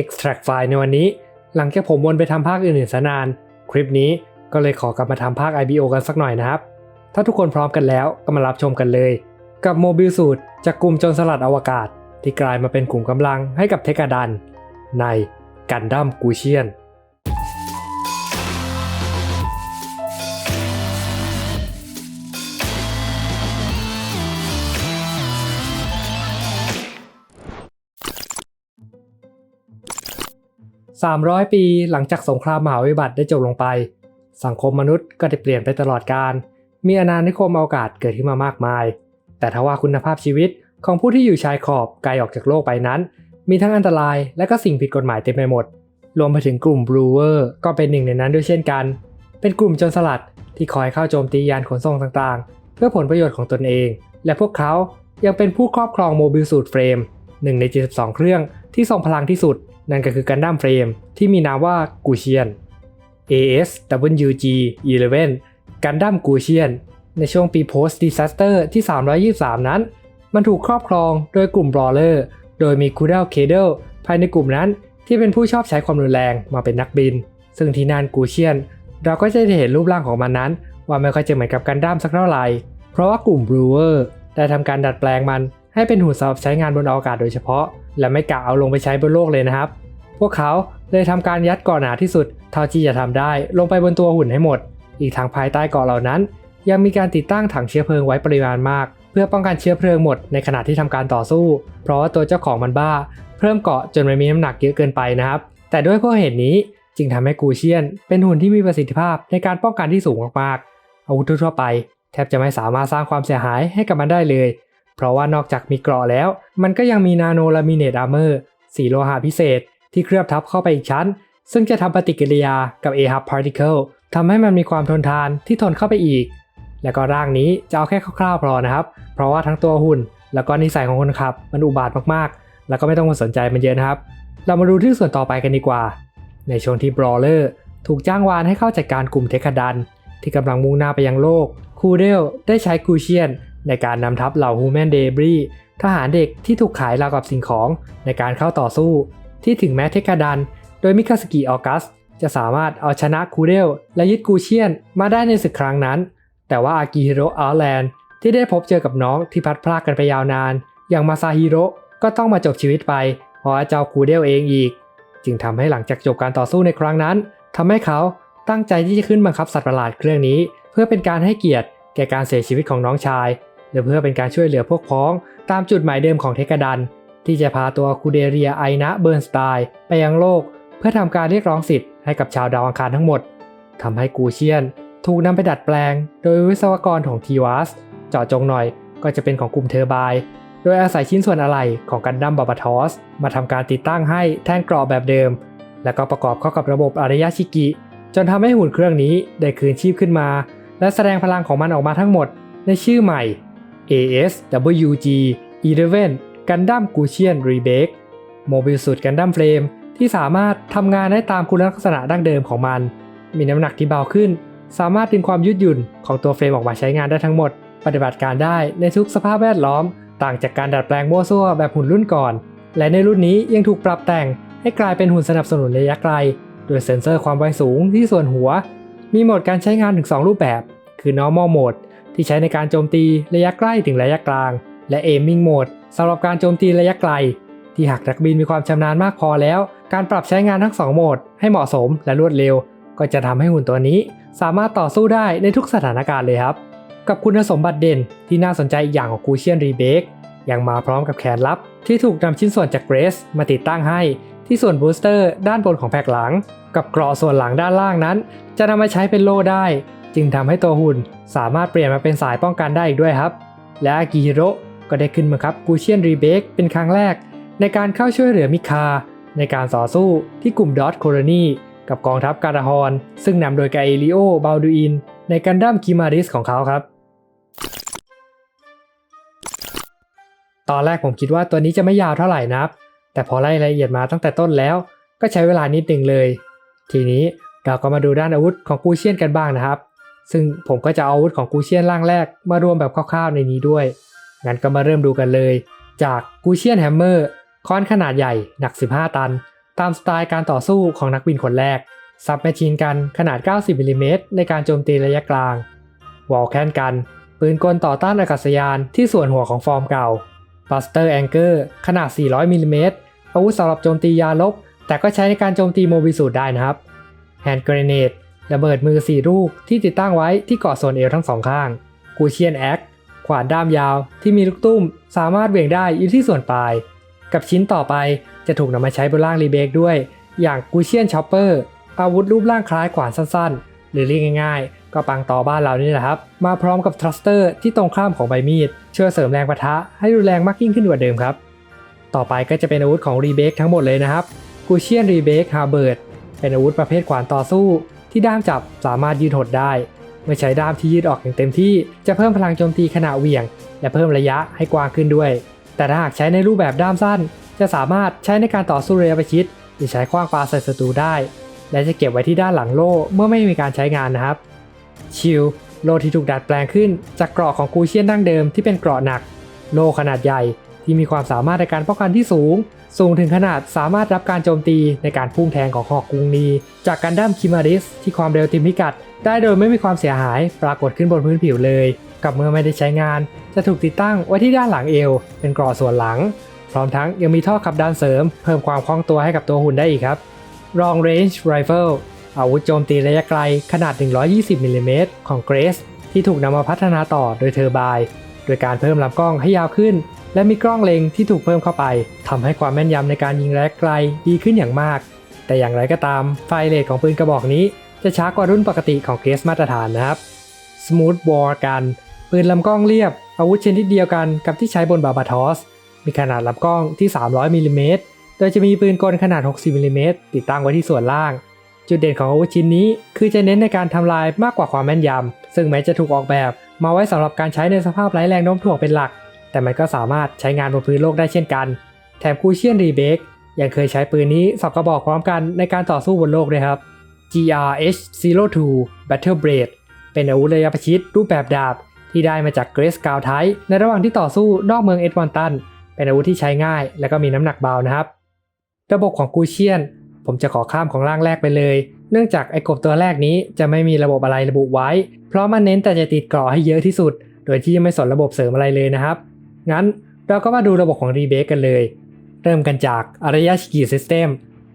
extract file ในวันนี้ หลังจากผมวนไปทำภาคอื่นๆสนาน คลิปนี้ก็เลยขอกลับมาทำภาค IBO กันสักหน่อยนะครับ ถ้าทุกคนพร้อมกันแล้วก็มารับชมกันเลย กับโมบิลสูตรจากกลุ่มจนสลัดอวกาศ ที่กลายมาเป็นกลุ่มกำลังให้กับเทกาดัน ในกันดั้มกูเชียน 300 ปีหลังจากสงครามมหาวิบัติได้จบลงไป สังคมมนุษย์ก็ได้เปลี่ยนไปตลอดกาลมีอาณานิคมอวกาศเกิดขึ้นมามากมาย แต่ทว่าคุณภาพชีวิตของผู้ที่อยู่ชายขอบไกลออกจากโลกไปนั้น มีทั้งอันตรายและก็สิ่งผิดกฎหมายเต็มไปหมด รวมไปถึงกลุ่มบลูเวอร์ก็เป็นหนึ่งในนั้นด้วยเช่นกัน เป็นกลุ่มโจรสลัดที่คอยเข้าโจมตียานขนส่งต่างๆ เพื่อผลประโยชน์ของตนเอง และพวกเขายังเป็นผู้ครอบครองโมบิลสูตรเฟรมหนึ่งใน 72 เครื่องที่ทรงพลังที่สุด นั่นก็คือกันดั้มเฟรมที่มีนามว่ากูเชียน ASWG 11กันดั้มกูเชียน ในช่วงปี post disaster ที่ 323 นั้น มันถูกครอบครองโดยกลุ่มบรอเลอร์ โดยมีคูเดลเคเดลภายในกลุ่มนั้นที่เป็นผู้ชอบใช้ความรุนแรงมาเป็นนักบิน ซึ่งที่นั่นกูเชียน เราก็จะได้เห็นรูปร่างของมันนั้น ว่าไม่ค่อยจะเหมือนกับกันดั้มสักเท่าไหร่ เพราะว่ากลุ่มบรูเวอร์ได้ทำการดัดแปลงมันให้เป็นหุ่นสำหรับใช้งานบนอวกาศโดยเฉพาะ และไม่กะเอาลงไปใช้บนโลกเลยนะครับ พวกเขาเลยทำการยัดเกาะหนาที่สุดเท่าที่จะทำได้ลงไปบนตัวหุ่นให้หมด อีกทางภายใต้เกาะเหล่านั้น ยังมีการติดตั้งถังเชื้อเพลิงไว้ปริมาณมาก เพื่อป้องกันเชื้อเพลิงหมดในขณะที่ทำการต่อสู้ เพราะว่าตัวเจ้าของมันบ้า เพิ่มเกาะจนมันมีน้ำหนักเยอะเกินไปนะครับ แต่ด้วยเพราะเหตุนี้จึงทำให้กูเชียน เป็นหุ่นที่มีประสิทธิภาพในการป้องกันที่สูงมากๆอาวุธทั่วไป แทบจะไม่สามารถสร้างความเสียหายให้กับมันได้เลย เพราะว่านอกจากมีเกราะแล้ว มันก็ยังมีนาโนลามิเนตอาร์เมอร์สีโลหะพิเศษ ที่เคลือบทับเข้าไปอีกชั้น ซึ่งจะทำปฏิกิริยากับ a h a b particle ทำให้มันมีความทนทานที่ทนเข้าไปอีก แล้วก็ร่างนี้จะเอาแค่คร่าวๆพอนะครับ เพราะว่าทั้งตัวหุ่น แล้วก็นิสัยของคนขับมันอุบาทมากๆ แล้วก็ไม่ต้องมาสนใจมันเยอะนะครับ เรามาดูที่ส่วนต่อไปกันดีกว่า ในช่วงที่บรอเลอร์ถูกจ้างวานให้เข้าจัดการกลุ่มเทคดัน ที่กำลังมุ่งหน้าไปยังโลก คูเดลได้ใช้กูเชียน ในการนำทัพเหล่าฮูแมนเดบรีทหารเด็กที่ถูกขายราวกับสิ่งของในการเข้าต่อสู้ ที่ถึงแม้เทคดัน โดยมิคาสกิออกัส จะสามารถเอาชนะคูเดลและยึดกูเชียนมาได้ในศึกครั้งนั้น แต่ว่าอากิฮิโร่อัลแลนด์ที่ได้พบเจอกับน้องที่พัดพรากกันไปยาวนาน อย่างมาซาฮิโร่ก็ต้องมาจบชีวิตไปเพราะว่าเจ้าคูเดลเองอีก จึงทำให้หลังจากจบการต่อสู้ในครั้งนั้นทำให้เขาตั้งใจที่จะขึ้นบังคับสัตว์ประหลาดเครื่องนี้ เพื่อเป็นการให้เกียรติแก่การเสียชีวิตของน้องชาย และเพื่อเป็นการช่วยเหลือพวกพ้องตามจุดหมายเดิมของเทกดัน ที่จะพาตัวคูเดเรียไอนะเบิร์นสไตน์ไปยังโลก เพื่อทำการเรียกร้องสิทธิ์ให้กับชาวดาวอังคารทั้งหมดทำให้กูเชียน ถูกนำไปดัดแปลง โดยวิศวกรของทีวัสเจาะจงหน่อยก็จะเป็นของกลุ่มเทอร์บาย โดยอาศัยชิ้นส่วนอะไหล่ของกันดั้มบาบาทอส มาทำการติดตั้งให้แท่นกรอบแบบเดิม แล้วก็ประกอบเข้ากับระบบอารยชิกิ จนทำให้หุ่นเครื่องนี้ได้คืนชีพขึ้นมา และแสดงพลังของมันออกมาทั้งหมดในชื่อใหม่ ASWG 11 Gundam Gusion Rebake โมบิลสุดกันดั้มเฟรมที่สามารถทำงานได้ตามคุณลักษณะดั้งเดิมของมัน มีน้ำหนักที่เบาขึ้น สามารถดึงความยืดหยุ่นของตัวเฟรมออกมาใช้งานได้ทั้งหมด ปฏิบัติการได้ในทุกสภาพแวดล้อม ต่างจากการดัดแปลงมั่ซั่วแบบหุ่นรุ่นก่อน และในรุ่นนี้ยังถูกปรับแต่งให้กลายเป็นหุ่นสนับสนุนระยะไกล โดยเซ็นเซอร์ความไวสูงที่ส่วนหัว มีโหมดการใช้งานถึง 2 รูปแบบ คือ normal mode ที่ใช้ในการโจมตีระยะใกล้ถึงระยะกลาง และ aiming mode สำหรับการโจมตีระยะไกล ที่หากนักบินมีความชำนาญมากพอแล้ว การปรับใช้งานทั้ง 2 โหมด ให้เหมาะสมและรวดเร็ว ก็จะทำให้หุ่นตัวนี้ สามารถต่อสู้ได้ในทุกสถานการณ์เลยครับ กับคุณสมบัติเด่นที่น่าสนใจอีกอย่างของกูเชียนรีเบกยังมาพร้อมกับแขนลับ ที่ถูกนำชิ้นส่วนจากเกรสมาติดตั้งให้ ที่ส่วนบูสเตอร์ด้านบนของแผกหลัง กับเกราะส่วนหลังด้านล่างนั้น จะนำมาใช้เป็นโล่ได้ จึงทำให้ตัวหุ่นสามารถเปลี่ยนมาเป็นสายป้องกันได้อีกด้วยครับ และอากิฮิโร ก็ได้ขึ้นมาครับกูเชียนรีเบกเป็นครั้งแรก ในการเข้าช่วยเหลือมิคา ในการต่อสู้ที่กลุ่มดอทโคโรนีกับกองทัพการาฮอนซึ่งนำโดยกาเอลิโอบาลดูอิน ในกันดั้มคิมาริสของเขาครับ ตอนแรกผมคิดว่าตัวนี้จะไม่ยาวเท่าไหร่นับ แต่พอไล่รายละเอียดมาตั้งแต่ต้นแล้ว ก็ใช้เวลานิดหนึ่งเลย ทีนี้เราก็มาดูด้านอาวุธของกูเชียนกันบ้างนะครับ ซึ่งผมก็จะเอาอาวุธของกูเชียนร่างแรกมารวมแบบคร่าวๆในนี้ด้วย งั้นก็มาเริ่มดูกันเลย จากกูเชียนแฮมเมอร์ค้อนขนาดใหญ่หนัก 15 ตัน ตามสไตล์การต่อสู้ของนักบินคนแรก ซับแมชชีนกันขนาด 90มิลลิเมตรในการโจมตีระยะกลาง วอลแคนกัน ปืนกลต่อต้านอากาศยานที่ส่วนหัวของฟอร์มเก่าบัสเตอร์แองเกอร์ขนาด 400มิลลิเมตรอาวุธสำหรับโจมตียาลบ แต่ก็ใช้ในการโจมตีโมบิสูดได้นะครับแฮนด์เกรเนดระเบิดมือ 4 ลูกที่ติดตั้งไว้ที่เกาะส่วนเอวทั้งสองข้าง กูเชียนแอค ขวานด้ามยาวที่มีลูกตุ้มสามารถเบี่ยงได้อยู่ที่ส่วนปลาย กับชิ้นต่อไปจะถูกนำมาใช้บนร่างรีเบกด้วย อย่างกูเชียนชอปเปอร์อาวุธรูปร่างคล้ายขวานสั้นๆ หรือเรียกง่ายๆ ก็ปังต่อบ้านเรานี่แหละครับ มาพร้อมกับทรัสเตอร์ที่ตรงข้ามของใบมีดช่วยเสริมแรงปะทะให้รุนแรงมากยิ่งขึ้นกว่าเดิมครับ ต่อไปก็จะเป็นอาวุธของรีเบกทั้งหมดเลยนะครับกูเชียนรีเบกฮาร์เบิร์ดเป็นอาวุธประเภทขวานต่อสู้ ที่ด้ามจับสามารถยืดหดได้ เมื่อใช้ด้ามที่ยืดออกอย่างเต็มที่จะเพิ่มพลังโจมตีขณะเหวี่ยง และเพิ่มระยะให้กว้างขึ้นด้วย แต่ถ้าหากใช้ในรูปแบบด้ามสั้น จะสามารถใช้ในการต่อสู้ระยะประชิดหรือใช้ขว้างปาใส่ศัตรูได้ และจะเก็บไว้ที่ด้านหลังโล่เมื่อไม่มีการใช้งานนะครับ ชิลโล่ที่ถูกดัดแปลงขึ้นจากเกราะของกูเชียนดั้งเดิมที่เป็นเกราะหนัก โล่ขนาดใหญ่ ที่มีความสามารถในการป้องกันที่สูง สูงถึงขนาดสามารถรับการโจมตีในการพุ่งแทงของหอกกุงนี จากการดั้มคิมาริสที่ความเร็วต็มพิกัด ได้โดยไม่มีความเสียหายปรากฏขึ้นบนพื้นผิวเลย กับเมื่อไม่ได้ใช้งาน จะถูกติดตั้งไว้ที่ด้านหลังเอว เป็นกราะส่วนหลัง พร้อมทั้งยังมีท่อขับด้านเสริม เพิ่มความคล่องตัวให้กับตัวหุ่นได้อีกครับ Long Range Rifle อาวุธโจมตีระยะไกลขนาด 120มิลลิเมตรของ Grace ที่ถูกนำมาพัฒนาต่อโดยเทอร์บาย โดยการเพิ่มลำกล้องให้ยาวขึ้น และมีกล้องเล็งที่ถูกเพิ่มเข้าไปทำให้ความแม่นยำในการยิงระยะไกลดีขึ้นอย่างมาก แต่อย่างไรก็ตามไฟเรทของปืนกระบอกนี้ จะช้ากว่ารุ่นปกติของเกสมาตรฐานนะครับ Smooth War Gun ปืนลำกล้องเรียบ อาวุธชนิดเดียวกันกับที่ใช้บนบาบาทอส มีขนาดลำกล้องที่ 300มิลลิเมตรโดยจะมีปืนกลขนาด 60มิลลิเมตรติดตั้งไว้ที่ส่วนล่าง จุดเด่นของอาวุธชิ้นนี้ คือจะเน้นในการทำลายมากกว่าความแม่นยำซึ่งแม้จะถูกออกแบบ มาไว้สำหรับการใช้ในสภาพไร้แรงโน้มถ่วงเป็นหลัก แต่มันก็สามารถใช้งานบนพื้นโลกได้เช่นกัน แถมกูเชียนรีเบกยังเคยใช้ปืนนี้สองกระบอกพร้อมกันในการต่อสู้บนโลกด้วยครับ GRH02 Battle Blade เป็นอาวุธระยะประชิดรูปแบบดาบ ที่ได้มาจากเกรสกาวไทในระหว่างที่ต่อสู้นอกเมืองเอ็ดมอนตัน เป็นอาวุธที่ใช้ง่าย และก็มีน้ำหนักเบานะครับ ระบบของกูเชียน ผมจะขอข้ามของร่างแรกไปเลย เนื่องจากไอ้กบตัวแรกนี้จะไม่มีระบบอะไรระบุไว้ เพราะมันเน้นแต่จะติดเกราะให้เยอะที่สุด โดยที่ไม่สนระบบเสริมอะไรเลยนะครับ งั้นเราก็มาดูระบบของรีเบคกันเลย เริ่มกันจากอารยาชิกิซิสเต็ม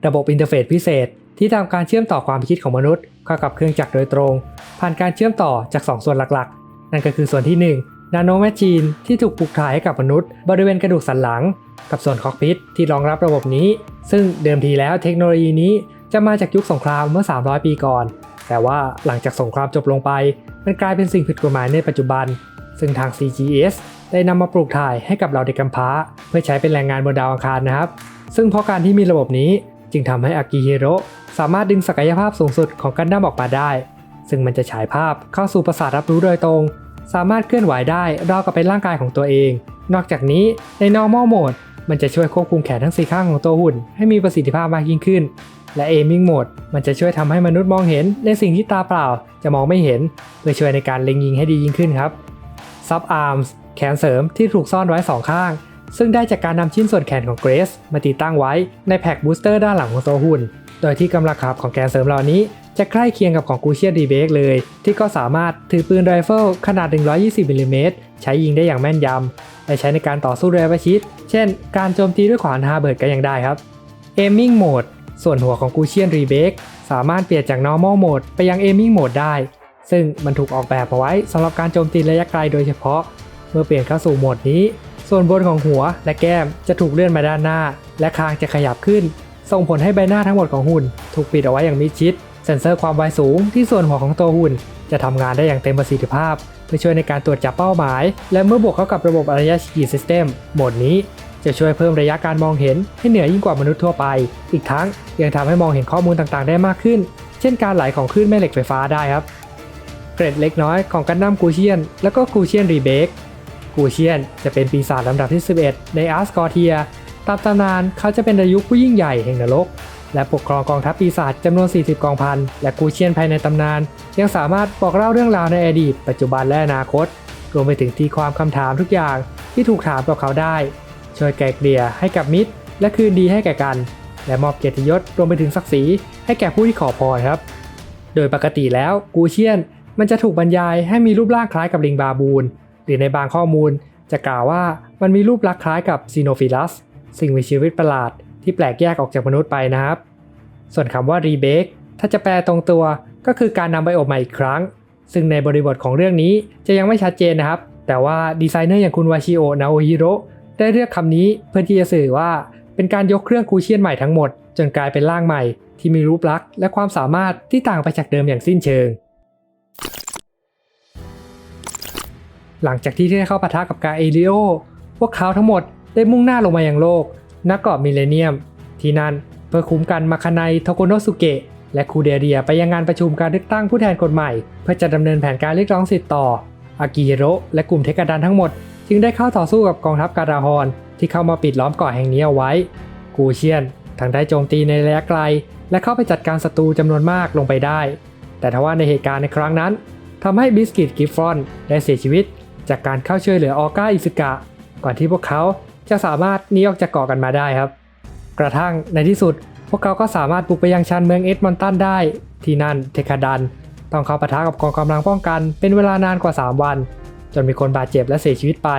ระบบอินเทอร์เฟซพิเศษ ที่ทำการเชื่อมต่อความคิดของมนุษย์เข้ากับเครื่องจักรโดยตรง ผ่านการเชื่อมต่อจาก 2 ส่วนหลักๆ นั่นก็คือส่วนที่ 1 นาโนแมชชีนที่ถูกปลูกถ่ายให้กับมนุษย์ บริเวณกระดูกสันหลัง กับส่วนคอกพิทที่รองรับระบบนี้ ซึ่งเดิมทีแล้วเทคโนโลยีนี้จะมาจากยุคสงครามเมื่อ 300 ปีก่อน แต่ว่าหลังจากสงครามจบลงไป มันกลายเป็นสิ่งผิดกฎหมายในปัจจุบัน ซึ่งทาง CGS ได้นำมาปลูกถ่ายให้กับเราเด็กกำพร้า เพื่อใช้เป็นแรงงานบนดาวอังคารนะครับ ซึ่งเพราะการที่มีระบบนี้จึงทำให้อากิฮิโร่สามารถดึงศักยภาพสูงสุดของกันดั้มออกมาได้ ซึ่งมันจะฉายภาพเข้าสู่ประสาทรับรู้โดยตรง สามารถเคลื่อนไหวได้ราวกับเป็นร่างกายของตัวเอง นอกจากนี้ใน normal mode มันจะช่วยควบคุมแขนทั้งสี่ข้างของตัวหุ่น ให้มีประสิทธิภาพมากยิ่งขึ้น และ aiming mode มันจะช่วยทำให้มนุษย์มองเห็นในสิ่งที่ตาเปล่าจะมองไม่เห็นเพื่อช่วยในการเล็งยิงให้ดียิ่งขึ้นครับ sub arms แขนเสริมที่ถูกซ่อนไว้สองข้าง ซึ่งได้จากการนำชิ้นส่วนแขนของเกรซมาติดตั้งไว้ในแพ็กบูสเตอร์ด้านหลังของตัวหุ่น โดยที่กำลังขับของแขนเสริมเหล่านี้ จะใกล้เคียงกับของกูเชียนดีเบกเลย ที่ก็สามารถถือปืนไรเฟิลขนาด 120มิลลิเมตรใช้ยิงได้อย่างแม่นยำและใช้ในการต่อสู้ระยะประชิด เช่น การโจมตีด้วยขวานฮาเบิร์ดก็ยังได้ครับ aiming mode ส่วนหัวของกูเชียนรีเบกสามารถเปลี่ยนจาก normal mode ไปยัง aiming mode ได้ ซึ่งมันถูกออกแบบมาไว้สำหรับการโจมตีระยะไกลโดยเฉพาะ เมื่อเปลี่ยนเข้าสู่โหมดนี้ ส่วนบนของหัวและแก้มจะถูกเลื่อนมาด้านหน้า และคางจะขยับขึ้น ส่งผลให้ใบหน้าทั้งหมดของหุ่น ถูกปิดเอาไว้อย่างมิดชิด เซ็นเซอร์ความไวสูงที่ส่วนหัวของตัวหุ่น จะทำงานได้อย่างเต็มประสิทธิภาพ เพื่อช่วยในการตรวจจับเป้าหมาย และเมื่อบวกเข้ากับระบบอารยะชิกิซิสเต็มโหมดนี้จะช่วยเพิ่มระยะการมองเห็นให้เหนือยิ่งกว่ามนุษย์ทั่วไป อีกทั้งยังทำให้มองเห็นข้อมูลต่างๆ ได้มากขึ้น เช่นการไหลของคลื่นแม่เหล็กไฟฟ้าได้ครับ เกรดเล็กน้อยของกันดั้มกูเชียน และก็กูเชียนรีเบก กูเชียน จะเป็นปีศาจลำดับที่ 11 ในอาร์สกอร์เทีย ตามตำนานเขาจะเป็นอายุผู้ยิ่งใหญ่แห่งนรก และปกครองกองทัพปีศาจจำนวน 40 กองพัน และกูเชียนภายในตำนาน ยังสามารถบอกเล่าเรื่องราวในอดีต ปัจจุบันและอนาคต รวมไปถึงตีความคำถามทุกอย่างที่ถูกถามกับเขาได้ ช่วยแก่เกลี่ยให้กับมิตร และคืนดีให้แก่กัน และมอบเกียรติยศรวมไปถึงศักดิ์ศรีให้แก่ผู้ที่ขอพรครับ โดยปกติแล้วกูเชียนมันจะถูกบรรยายให้มีรูปร่างคล้ายกับลิงบาบูน รือในบางข้อมูลจะกล่าวว่ามันมีรูปลักษณ์คล้ายกับซีโนฟิลัสสิ่งมีชีวิตประหลาด ที่แปลกแยกออกจากมนุษย์ไปนะครับ ส่วนคำว่ารีเบคถ้าจะแปลตรงตัวก็คือการนำไปอบใหม่อีกครั้ง ซึ่งในบริบทของเรื่องนี้จะยังไม่ชัดเจนนะครับ แต่ว่าดีไซเนอร์อย่างคุณวาชิโอนาโอฮิโร่ได้เลือกคำนี้เพื่อที่จะสื่อว่าเป็นการยกเครื่องกูเชียนใหม่ทั้งหมด จนกลายเป็นร่างใหม่ ที่มีรูปลักษณ์และความสามารถที่ต่างไปจากเดิมอย่างสิ้นเชิง หลังจากที่ได้เข้าปะทะกับกาเอริโอ พวกเขาทั้งหมดได้มุ่งหน้าลงมายังโลกนักเกาะมิเลเนียม ที่นั่นเพื่อคุ้มกันมาคาไนโทโกโนสุเกะและคูเดเรียไปยังงานประชุมการเลือกตั้งผู้แทนคนใหม่ เพื่อจะดำเนินแผนการเรียกร้องสิทธิ์ต่อ อากิฮิโร่และกลุ่มเทคดันทั้งหมด จึงได้เข้าต่อสู้กับกองทัพการาฮอนที่เข้ามาปิดล้อมเกาะแห่งนี้เอาไว้ กูเชียนทั้งได้โจมตีในระยะไกล และเข้าไปจัดการศัตรูจำนวนมากลงไปได้ แต่ทว่าในเหตุการณ์ในครั้งนั้นทำให้บิสกิตกิฟฟอนได้เสียชีวิต จากการเข้าช่วยเหลือออก้าอิสึกะ ก่อนที่พวกเขาจะสามารถหนีออกจากเกาะกันมาได้ครับ กระทั่งในที่สุด พวกเขาก็สามารถบุกไปยังชานเมืองเอ็ดมอนตันได้ ที่นั่นเทคาดัน ต้องเข้าปะทะกับกองกำลังป้องกันเป็นเวลานานกว่า 3 วัน จนมีคนบาดเจ็บและเสียชีวิตไป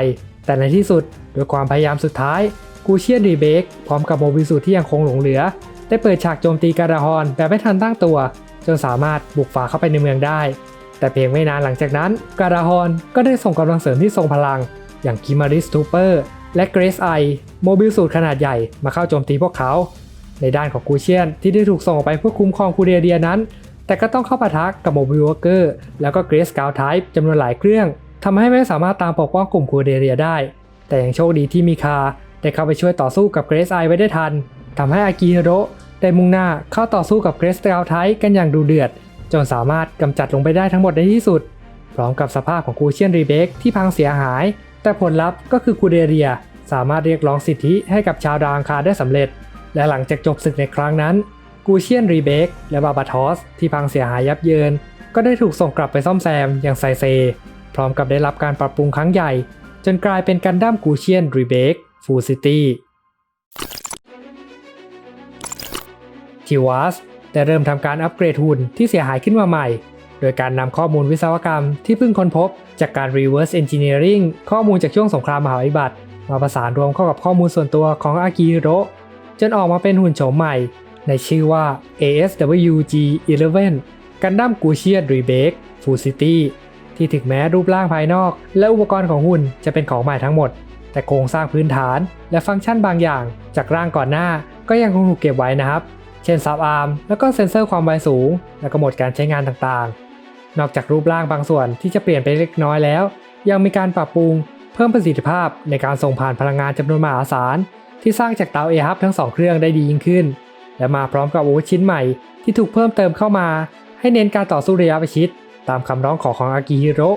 แต่ในที่สุดด้วยความพยายามสุดท้ายกูเชียนรีเบกพร้อมกับโมบิสูที่ยังคงหลงเหลือ ได้เปิดฉากโจมตีการาฮอนแบบไม่ทันตั้งตัว จนสามารถบุกฝ่าเข้าไปในเมืองได้ แต่เพียงไม่นานหลังจากนั้นการาฮอนก็ได้ส่งกำลังเสริมที่ทรงพลัง อย่างกิมาริสทูเปอร์และเกรซไอโมบิลสูตรขนาดใหญ่มาเข้าโจมตีพวกเขา ในด้านของกูเชียนที่ได้ถูกส่งออกไปเพื่อคุ้มครองคูเดเดียนั้น แต่ก็ต้องเข้าปะทะกับโมบิลวอร์เกอร์แล้วก็เกรสกาวไทป์จำนวนหลายเครื่องทำให้ไม่สามารถตามปกป้องกลุ่มคูเดเดียได้ แต่ยังโชคดีที่มีคาได้เข้าไปช่วยต่อสู้กับเกรซไอไว้ได้ทันทำให้อากิฮิโร่ได้มุ่งหน้าเข้าต่อสู้กับเกรสกาวไทป์กันอย่างดูเดือด จนสามารถกำจัดลงไปได้ทั้งหมดในที่สุด พร้อมกับสภาพของกูเชียนรีเบกที่พังเสียหาย แต่ผลลัพธ์ก็คือคูเดเรียสามารถเรียกร้องสิทธิให้กับชาวดาวอังคารได้สำเร็จ และหลังจากจบศึกในครั้งนั้น กูเชียนรีเบกและบาบาทอสที่พังเสียหายยับเยิน ก็ได้ถูกส่งกลับไปซ่อมแซมอย่างไซเซ พร้อมกับได้รับการปรับปรุงครั้งใหญ่ จนกลายเป็นกันดั้มกูเชียนรีเบกฟูซิตี้ทิวัส ได้เริ่มทำการอัปเกรดหุ่นที่เสียหายขึ้นมาใหม่ โดยการนำข้อมูลวิศวกรรมที่เพิ่งค้นพบ จากการ reverse engineering ข้อมูลจากช่วงสงครามมหาวิบัติ มาประสานรวมเข้ากับข้อมูลส่วนตัวของอากิฮิโร่จนออกมาเป็นหุ่นโฉมใหม่ ในชื่อว่า ASWG-11 กันดั้มกูเชียนรีเบกฟูซิตี้ที่ถึงแม้รูปร่างภายนอก และอุปกรณ์ของหุ่นจะเป็นของใหม่ทั้งหมด แต่โครงสร้างพื้นฐาน และฟังก์ชันบางอย่าง จากร่างก่อนหน้าก็ยังคงถูกเก็บไว้นะครับ เช่นซับอาร์มแล้วก็เซ็นเซอร์ความไวสูง และก็โหมดการใช้งานต่างๆ นอกจากรูปร่างบางส่วนที่จะเปลี่ยนไปเล็กน้อยแล้ว ยังมีการปรับปรุงเพิ่มประสิทธิภาพในการส่งผ่านพลังงานจำนวนมหาศาลที่สร้างจากเตาเอฮับทั้งสองเครื่องได้ดียิ่งขึ้น และมาพร้อมกับอาวุธชิ้นใหม่ที่ถูกเพิ่มเติมเข้ามา ให้เน้นการต่อสู้ระยะประชิดตามคำร้องขอของอากิฮิโร่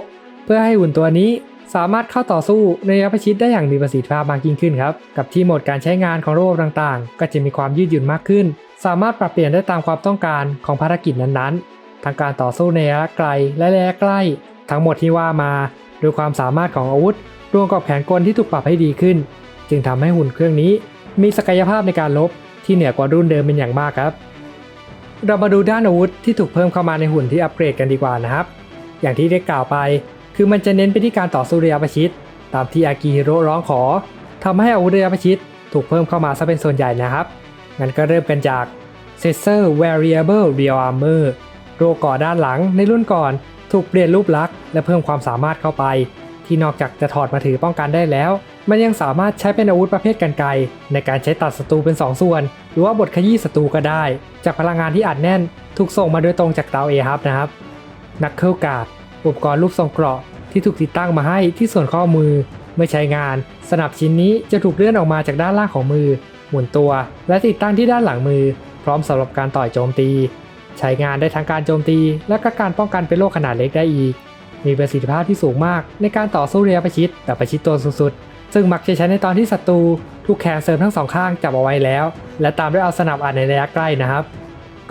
เพื่อให้หุ่นตัวนี้ สามารถเข้าต่อสู้ในระยะประชิดได้อย่างมีประสิทธิภาพมากยิ่งขึ้นครับกับที่โหมดการใช้งานของระบบต่างๆ ก็จะมีความยืดหยุ่นมากขึ้น สามารถปรับเปลี่ยนได้ตามความต้องการของภารกิจนั้นๆทั้งการต่อสู้ในระยะไกลและระยะใกล้ ทั้งหมดที่ว่ามาโดยความสามารถของอาวุธรวมกับแผนกลที่ถูกปรับให้ดีขึ้น จึงทำให้หุ่นเครื่องนี้ มีศักยภาพในการลบที่เหนือกว่ารุ่นเดิมเป็นอย่างมากครับ เรามาดูด้านอาวุธที่ถูกเพิ่มเข้ามาในหุ่นที่อัปเกรดกันดีกว่านะครับ อย่างที่ได้กล่าวไป คือมันจะเน้นไปที่การต่อสู้ระยะประชิดตามที่อากิฮิโร่ร้องขอทำให้อาวุธระยะประชิดถูกเพิ่มเข้ามาซะเป็นส่วนใหญ่นะครับ งั้นก็เริ่มกันจาก Sensor Variable Real Armor โรก่อด้านหลังในรุ่นก่อนถูกเปลี่ยนรูปลักษณ์และเพิ่มความสามารถเข้าไป ที่นอกจากจะถอดมาถือป้องกันได้แล้ว มันยังสามารถใช้เป็นอาวุธประเภทกันไกรในการใช้ตัดศัตรูเป็น 2 ส่วน หรือว่าบทขยี้ศัตรูก็ได้ จากพลังงานที่อัดแน่น ถูกส่งมาโดยตรงจากเตาเอฮับนะครับนักเคิลการ์ด อุปกรณ์รูปทรงเกราะที่ถูกติดตั้งมาให้ที่ส่วนข้อมือ เมื่อใช้งาน สนับชิ้นนี้จะถูกเลื่อนออกมาจากด้านล่างของมือ หมุนตัว และติดตั้งที่ด้านหลังมือ พร้อมสำหรับการต่อยโจมตี ใช้งานได้ทั้งการโจมตี และก็การป้องกันเป็นโรคขนาดเล็กได้อีก มีประสิทธิภาพที่สูงมาก ในการต่อสู้ระยประชิดแบบประชิดตัวสุดๆซึ่งมักจะใช้ในตอนที่ศัตรูถูกแขนเสริมทั้งสองข้างจับเอาไว้แล้ว และตามด้วยเอาสนับอัดในระยะใกล้นะครับ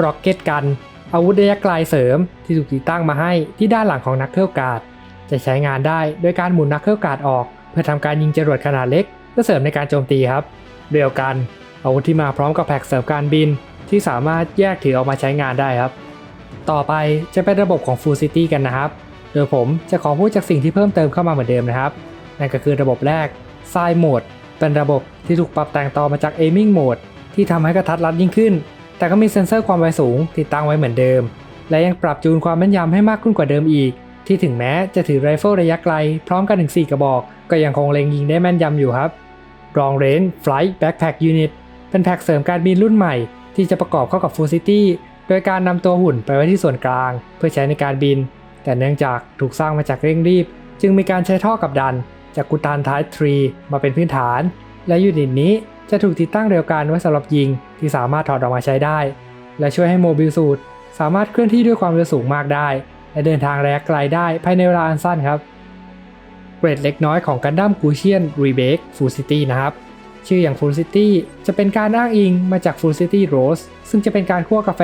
ร็อกเก็ตกัน อาวุธระยะไกลเสริมที่ถูกติดตั้งมาให้ที่ด้านหลังของนักเคิลการ์ดจะใช้งานได้โดยการหมุนนักเคิลการ์ดออก เพื่อทำการยิงจรวดขนาดเล็กเพื่อเสริมในการโจมตีครับเรียวกันอาวุธที่มาพร้อมกับแพ็กเสริมการบิน ที่สามารถแยกถือออกมาใช้งานได้ครับ ต่อไปจะเป็นระบบของ Full City กันนะครับ โดยผมจะขอพูดจากสิ่งที่เพิ่มเติมเข้ามาเหมือนเดิมนะครับ นั่นก็คือระบบแรก Side Mode เป็นระบบที่ถูกปรับแต่งต่อมาจาก Aiming Mode ที่ทำให้กระทัดรัดยิ่งขึ้น แต่ก็มีเซ็นเซอร์ความไวสูงติดตั้งไว้เหมือนเดิม และยังปรับจูนความแม่นยำให้มากขึ้นกว่าเดิมอีก ที่ถึงแม้จะถือไรเฟิลระยะไกล พร้อมกันถึง 4 กระบอก ก็ยังคงเล็งยิงได้แม่นยำอยู่ครับ Long Range Flight Backpack Unit เป็นแพ็กเสริมการบินรุ่นใหม่ ที่จะประกอบเข้ากับ Full City โดยการนำตัวหุ่นไปไว้ที่ส่วนกลาง เพื่อใช้ในการบิน แต่เนื่องจากถูกสร้างมาจากเร่งรีบ จึงมีการใช้ท่อกับดัน จากกุตานท้ายทรีมาเป็นพื้นฐาน และยูนิตนี้ จะถูกติดตั้งเรียวกันไว้สำหรับยิงที่สามารถถอดออกมาใช้ได้ และช่วยให้โมบิลสูตรสามารถเคลื่อนที่ด้วยความเร็วสูงมากได้ และเดินทางระยะไกลได้ภายในเวลาอันสั้นครับเกรดเล็กน้อยของกันดั้มกูเชียนรีเบ e ฟูซิตี้นะครับชื่ออย่าง Full City จะเป็นการอ้างอิงมาจาก Full City Roast ซึ่งจะเป็นการคั่วกาแฟ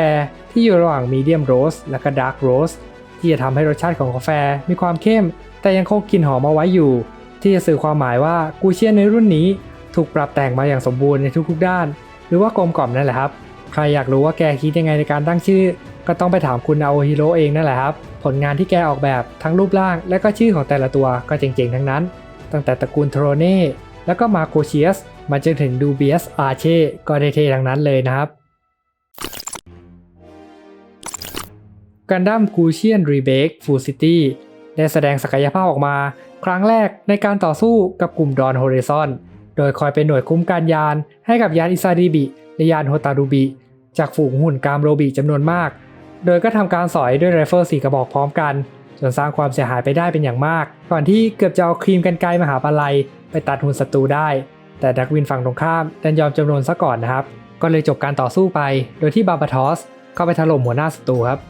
ที่อยู่ระหว่าง Medium Roast และก็ Dark Roast ที่จะทำให้รสชาติของกาแฟมีความเข้ม แต่ยังคงกลิ่นหอมเอาไว้อยู่ ที่จะสื่อความหมายว่ากูเชียนในรุ่นนี้ ถูกปรับแต่งมาอย่างสมบูรณ์ในทุกๆ ด้าน หรือว่ากลมกล่อมนั่นแหละครับ ใครอยากรู้ว่าแกคิดยังไงในการตั้งชื่อ ก็ต้องไปถามคุณอาโอฮิโร่เองนั่นแหละครับ ผลงานที่แกออกแบบทั้งรูปร่าง และก็ชื่อของแต่ละตัวก็เจ๋งๆ ทั้งนั้น ตั้งแต่ตระกูลโทรเน่แล้วก็มาโกเชียสมาจนถึงดูเบียสอาเช่ก็ได้เท่ทั้งนั้นเลยนะครับกันดั้มกูเชียนรีเบกฟูซิตี้ได้แสดงศักยภาพออกมา ครั้งแรกในการต่อสู้กับกลุ่มดอนโฮเรซอน โดยคอยเป็นหน่วยคุ้มการยานให้กับยานอิซาดิบิและยานโฮตารุบิ จากฝูงหุ่นกามโรบิจำนวนมาก โดยก็ทำการสอยด้วยไรเฟิลสี่กระบอกพร้อมกัน จนสร้างความเสียหายไปได้เป็นอย่างมาก ก่อนที่เกือบจะเอาครีมกันไกลมหาปลัย ไปตัดหุ่นศัตรูได้ แต่ดักวินฝั่งตรงข้ามดันยอมจำนวนซะก่อนนะครับ ก็เลยจบการต่อสู้ไป โดยที่บาบาทอสเข้าไปถล่มหัวหน้าศัตรูครับ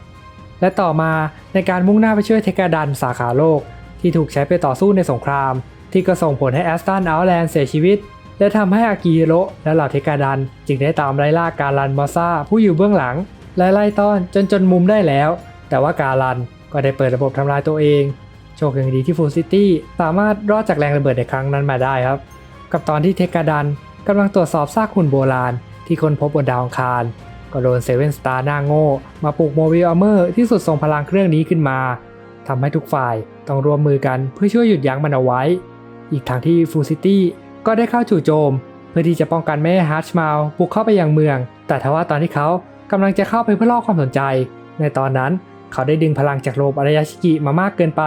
และต่อมาในการมุ่งหน้าไปช่วยเทกาดันสาขาโลก ที่ถูกใช้ไปต่อสู้ในสงคราม ที่ก็ส่งผลให้แอสตันอัลแลนด์เสียชีวิต และทำให้อากิฮิโรและเหล่าเทกาดัน จึงได้ตามไล่ล่าการันมอซ่าผู้อยู่เบื้องหลัง และไล่ต้อนจนจนมุมได้แล้ว แต่ว่าการันก็ได้เปิดระบบทำลายตัวเองโชคยังดีที่ฟูซิตี้สามารถรอดจากแรงระเบิดในครั้งนั้นมาได้ครับ กับตอนที่เทกาดันกำลังตรวจสอบซากหุ่นโบราณ ที่คนพบบนดาวอังคาร ก็โดนเซเว่นสตาร์หน้าโง่ มาปลุกโมบิลอัลเมอร์ที่สุดทรงพลังเครื่องนี้ขึ้นมาทำให้ทุกฝ่ายต้องรวมมือกันเพื่อช่วยหยุดยั้งมันเอาไว้ อีกทางที่ฟูซิตี้ก็ได้เข้าจู่โจม เพื่อที่จะป้องกันไม่ให้ฮาร์ชมาลบุกเข้าไปยังเมือง แต่ทว่าตอนที่เขากำลังจะเข้าไปเพื่อล่อความสนใจ ในตอนนั้นเขาได้ดึงพลังจากโลบอารยาชิกิมามากเกินไป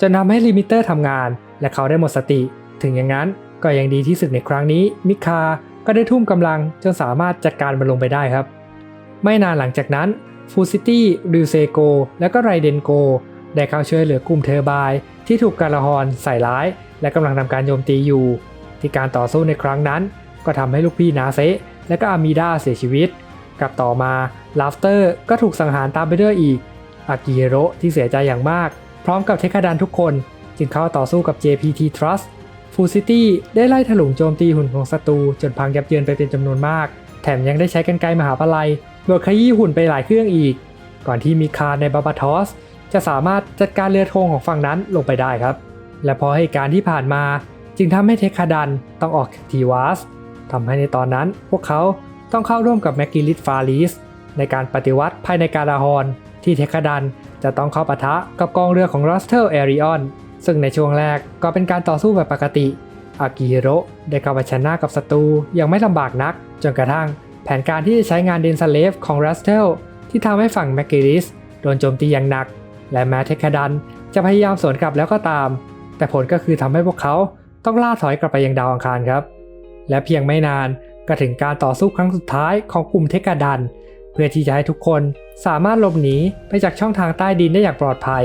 จนทำให้ลิมิเตอร์ทำงาน และเขาได้หมดสติ ถึงอย่างนั้นก็ยังดีที่สุดในครั้งนี้มิคาก็ได้ทุ่มกำลังจนสามารถจัดการมันลงไปได้ครับ ไม่นานหลังจากนั้นฟูซิตี้ริวเซโกและก็ไรเดนโกได้เข้าช่วยเหลือกลุ่มเทอร์บายที่ถูกการละฮอนใส่ร้าย และกำลังทำการโจมตีอยู่ ที่การต่อสู้ในครั้งนั้น ก็ทำให้ลูกพี่นาเซะและก็อามีดาเสียชีวิต กับต่อมาลาฟเตอร์ก็ถูกสังหารตามไปด้วยอีก อากิเฮโร่ที่เสียใจอย่างมาก พร้อมกับเทคาดันทุกคนจึงเข้าต่อสู้กับ JPT Trust ฟูซิตี้ได้ไล่ถลุงโจมตีหุ่นของศัตรูจนพังยับเยินไปเป็นจำนวนมาก แถมยังได้ใช้กันไกรมหาปลัยบดขยี้หุ่นไปหลายเครื่องอีก ก่อนที่มิคาในบาบาทอสจะสามารถจัดการเรือธงของฝั่งนั้นลงไปได้ครับ และพอเหตุการณ์ที่ผ่านมาจึงทำให้เทคาดันต้องออกจากทีวาสทำให้ในตอนนั้นพวกเขาต้องเข้าร่วมกับแมกกิลิสฟาลิสในการปฏิวัติภายในการาฮอนที่เทคาดันจะต้องเข้าปะทะกับกองเรือของรัสเทลเอริออนซึ่งในช่วงแรกก็เป็นการต่อสู้แบบปกติ อากิฮิโร่ได้เข้าไปชนะกับศัตรูยังไม่ลำบากนัก จนกระทั่งแผนการที่จะใช้งานเดนซาเลฟของรัสเทลที่ทำให้ฝั่งแมกกิลิสโดนโจมตีอย่างหนัก และแม้เทคาดันจะพยายามสวนกลับแล้วก็ตาม แต่ผลก็คือทำให้พวกเขาต้องล่าถอยกลับไปยังดาวอังคารครับ และเพียงไม่นานก็ถึงการต่อสู้ครั้งสุดท้ายของกลุ่มเทคาดัน เพื่อที่จะให้ทุกคนสามารถหลบหนีไปจากช่องทางใต้ดินได้อย่างปลอดภัย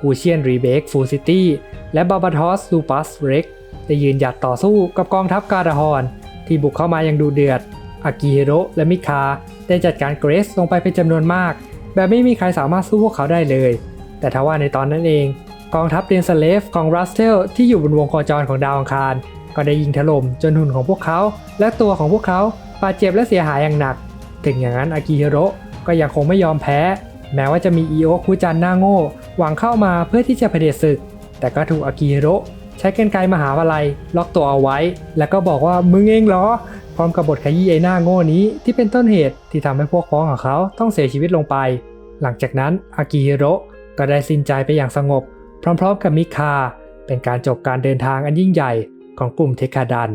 กูเชียนรีเบกฟูซิตี้และบาบาทอสลูปัสเร็กได้ยืนหยัดต่อสู้กับกองทัพการาฮอนที่บุกเข้ามาอย่างดูเดือด อากิฮิโร่และมิคาได้จัดการเกรสลงไปเป็นจำนวนมาก แบบไม่มีใครสามารถสู้พวกเขาได้เลย แต่ทว่าในตอนนั้นเอง กองทัพเดนสเลฟของรัสเทลที่อยู่บนวงโคจรของดาวอังคาร ก็ได้ยิงถล่มจนหุ่นของพวกเขา และตัวของพวกเขาบาดเจ็บและเสียหายอย่างหนัก ถึงอย่างนั้นอากิฮิโร่ก็ยังคงไม่ยอมแพ้ แม้ว่าจะมีอีโอคุจันหน้าโง่ หวังเข้ามาเพื่อที่จะเผด็จศึก แต่ก็ถูกอากิฮิโร่ใช้กรรไกมหาวิาลัยล็อกตัวเอาไว้ แล้วก็บอกว่ามึงเองเหรอ พร้อมกับบทขยี้ไอ้หน้าโง่นี้ที่เป็นต้นเหตุที่ทำให้พวกพ้องของเขาต้องเสียชีวิตลงไป หลังจากนั้นอากิฮิโร่ก็ได้สิ้นใจไปอย่างสงบ พร้อมๆ กับมิคา เป็นการจบการเดินทางอันยิ่งใหญ่ของกลุ่มเทคาดัน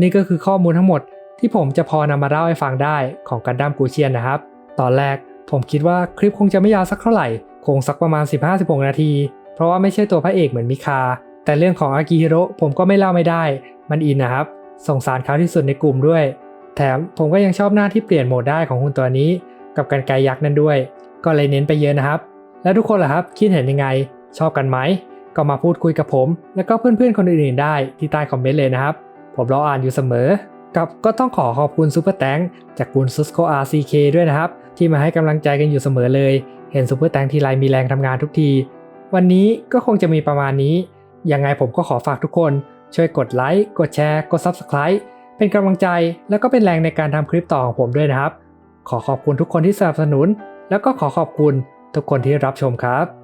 นี่ก็คือข้อมูลทั้งหมดที่ผมจะพอนำมาเล่าให้ฟังได้ของกันดั้มกูเชียนนะครับ ตอนแรกผมคิดว่าคลิปคงจะไม่ยาวสักเท่าไหร่ คงสักประมาณ 15-16 นาที เพราะว่าไม่ใช่ตัวพระเอกเหมือนมิคา แต่เรื่องของอากิฮิโร่ผมก็ไม่เล่าไม่ได้ มันอินนะครับสงสารเขาที่สุดในกลุ่มด้วย แถมผมก็ยังชอบหน้าที่เปลี่ยนโหมดได้ของหุ่นตัวนี้ กับกันไกยักษ์นั่นด้วย ก็เลยเน้นไปเยอะนะครับ แล้วทุกคนล่ะครับคิดเห็นยังไง ชอบกันไหม ก็มาพูดคุยกับผม แล้วก็เพื่อนๆคนอื่นๆได้ที่ใต้คอมเมนต์เลยนะครับ ผมรออ่านอยู่เสมอ กับก็ต้องขอขอบคุณซูเปอร์แตงจากคุณซุสโคอาร์ซีเคด้วยนะครับ ที่มาให้กำลังใจกันอยู่เสมอเลย เห็นซูเปอร์แตงทีไรมีแรงทำงานทุกที วันนี้ก็คงจะมีประมาณนี้ ยังไงผมก็ขอฝากทุกคน ช่วยกดไลค์ กดแชร์ กด Subscribe เป็นกำลังใจ แล้วก็เป็นแรงในการทำคลิปต่อของผมด้วยนะครับ ขอขอบคุณทุกคนที่สนับสนุน แล้วก็ขอขอบคุณทุกคนที่รับชมครับ